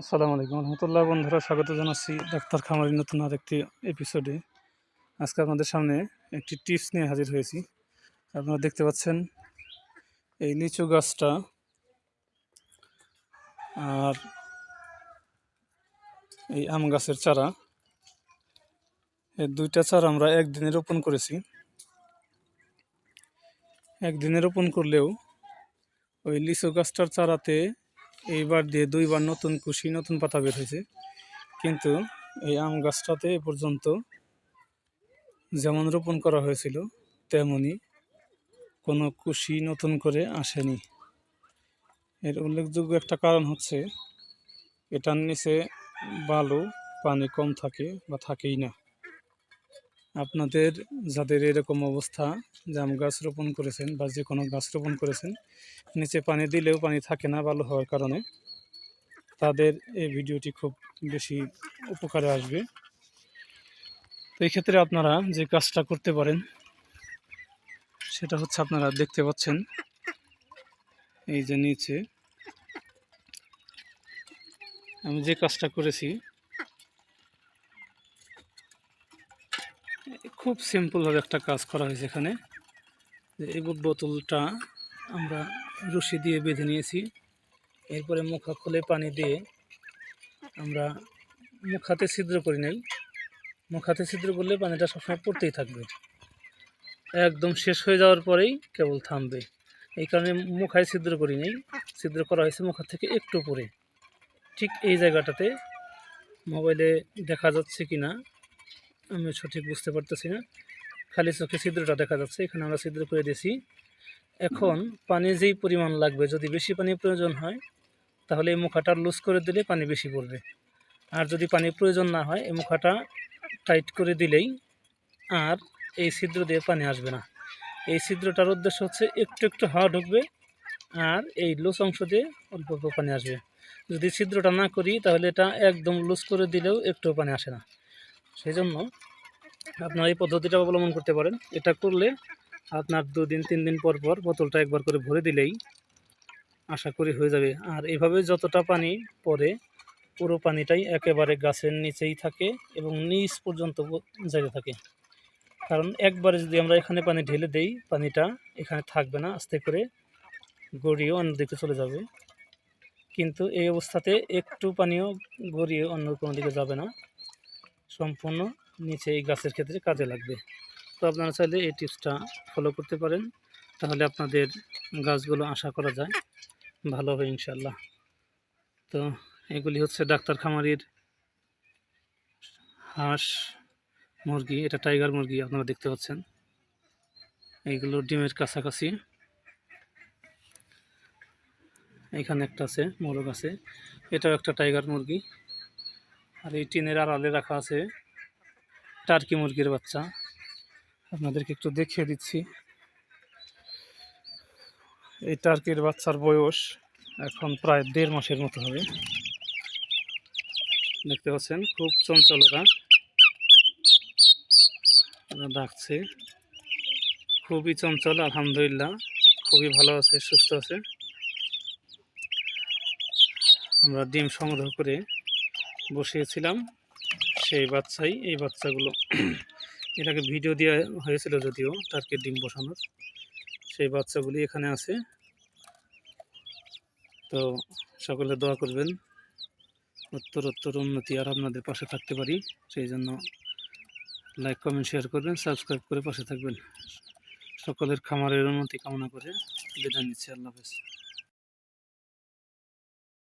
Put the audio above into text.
আসসালামু আলাইকুম রহমতুল্লাহ বন্ধুরা, স্বাগত জানাচ্ছি ডাক্তার খামারি নতুন আর একটি এপিসোডে আজকে আপনাদের সামনে একটি টিপস নিয়ে হাজির হয়েছি। আপনারা দেখতে পাচ্ছেন এই লিচু গাছটা আর এই আম গাছের চারা। এই দুইটা চারা আমরা একদিনে রোপণ করেছি। একদিনে রোপণ করলেও ওই লিচু গাছটার চারাতে এইবার দিয়ে দুইবার নতুন কুশি, নতুন পাতা বের হয়েছে। কিন্তু এই আম গাছটাতে এ পর্যন্ত যেমন রোপণ করা হয়েছিল তেমনই কোনো কুশি নতুন করে আসেনি। এর উল্লেখযোগ্য একটা কারণ হচ্ছে, এটার নিচে বালু পানি কম থাকে বা থাকেই না। আপনাদের যাদের এরকম অবস্থা জাম গাছ রোপণ করেছেন বা যে কোনো গাছ রোপণ করেছেন, নিচে পানি দিলেও পানি থাকে না ভালো হওয়ার কারণে, তাদের এই ভিডিওটি খুব বেশি উপকারে আসবে। তো ক্ষেত্রে আপনারা যে কাজটা করতে পারেন, সেটা হচ্ছে আপনারা দেখতে পাচ্ছেন, এই যে নিচে। আমি যে কাজটা করেছি খুব সিম্পলভাবে একটা কাজ করা হয়েছে এখানে। যে এই বোতলটা আমরা রশি দিয়ে বেঁধে নিয়েছি। এরপরে মুখা খুলে পানি দিয়ে আমরা মুখাতে ছিদ্র করি নাই। মুখাতে ছিদ্র করলে পানিটা সবসময় পড়তেই থাকবে। একদম শেষ হয়ে যাওয়ার পরেই কেবল থামবে। এই কারণে মুখায় ছিদ্র করি নেই। ছিদ্র করা হয়েছে মুখার থেকে একটু পরে ঠিক এই জায়গাটাতে মোবাইলে দেখা যাচ্ছে কি না আমি সঠিক বুঝতে পারতেছি না। খালি চোখে ছিদ্রটা দেখা যাচ্ছে, এখানে আমরা ছিদ্র করে দিয়েছি। এখন পানি যেই পরিমাণ লাগবে, যদি বেশি পানির প্রয়োজন হয়, তাহলে এই মুখাটা লুজ করে দিলে পানি বেশি পড়বে। আর যদি পানির প্রয়োজন না হয়, এই মুখাটা টাইট করে দিলেই আর এই ছিদ্র দিয়ে পানি আসবে না। এই ছিদ্রটার উদ্দেশ্য হচ্ছে একটু একটু হাওয়া ঢুকবে আর এই লুজ অংশ দিয়ে অল্প অল্প পানি আসবে। যদি ছিদ্রটা না করি, তাহলে এটা একদম লুজ করে দিলেও একটু পানি আসে না। সেই জন্য আপনারা এই পদ্ধতিটা অবলম্বন করতে পারেন। এটা করলে আপনার দুদিন তিন দিন পর পর বোতলটা একবার করে ভরে দিলেই আশা করি হয়ে যাবে। আর এভাবে যতটা পানি পরে পুরো পানিটাই একেবারে গাছের নিচেই থাকে এবং নিচ পর্যন্ত যেতে থাকে। কারণ একবারে যদি আমরা এখানে পানি ঢেলে দেই, পানিটা এখানে থাকবে না, আস্তে করে গড়িয়ে অন্যদিকে চলে যাবে। কিন্তু এই অবস্থাতে একটু পানিও গড়িয়ে অন্য কোনো দিকে যাবে না। সম্পূর্ণ নিচে এই গাছের ক্ষেত্রে কাজে লাগবে। তো আপনারা চাইলে এই টিপসটা ফলো করতে পারেন। তাহলে আপনাদের গাছগুলো আশা করা যায় ভালো হবে ইনশাল্লাহ তো এগুলি হচ্ছে ডাক্তার খামারির হাঁস মুরগি, এটা টাইগার মুরগি আপনারা দেখতে পাচ্ছেন। এইগুলো ডিমের কাছাকাছি। এখানে একটা আছে, মোরগ আছে। এটাও একটা টাইগার মুরগি। আর এই টিনের আড়ালে রাখা আছে টার্কি মুরগির বাচ্চা। আপনাদেরকে একটু দেখিয়ে দিচ্ছি। এই টার্কির বাচ্চার বয়স এখন প্রায় দেড় মাসের মতো হবে। দেখতে পাচ্ছেন, খুব চঞ্চল ওরা। ওরা ডাকছে। খুবই চঞ্চল, আলহামদুলিল্লাহ। খুবই ভালো আছে, সুস্থ আছে। আমরা ডিম সংগ্রহ করে বসিয়েছিলাম সেই বাচ্চাই, এই বাচ্চাগুলো। এটাকে ভিডিও দেওয়া হয়েছিল যদিও টার্কির ডিম বসানোর। সেই বাচ্চাগুলি এখানে আছে। তো সকলে দোয়া করবেন উত্তর উত্তর উন্নতি আর আপনাদের পাশে থাকতে পারি। সেই জন্য লাইক, কমেন্ট, শেয়ার করবেন, সাবস্ক্রাইব করে পাশে থাকবেন। সকলের খামারের উন্নতি কামনা করে বিদায় নিচ্ছি। আল্লাহ হাফেজ।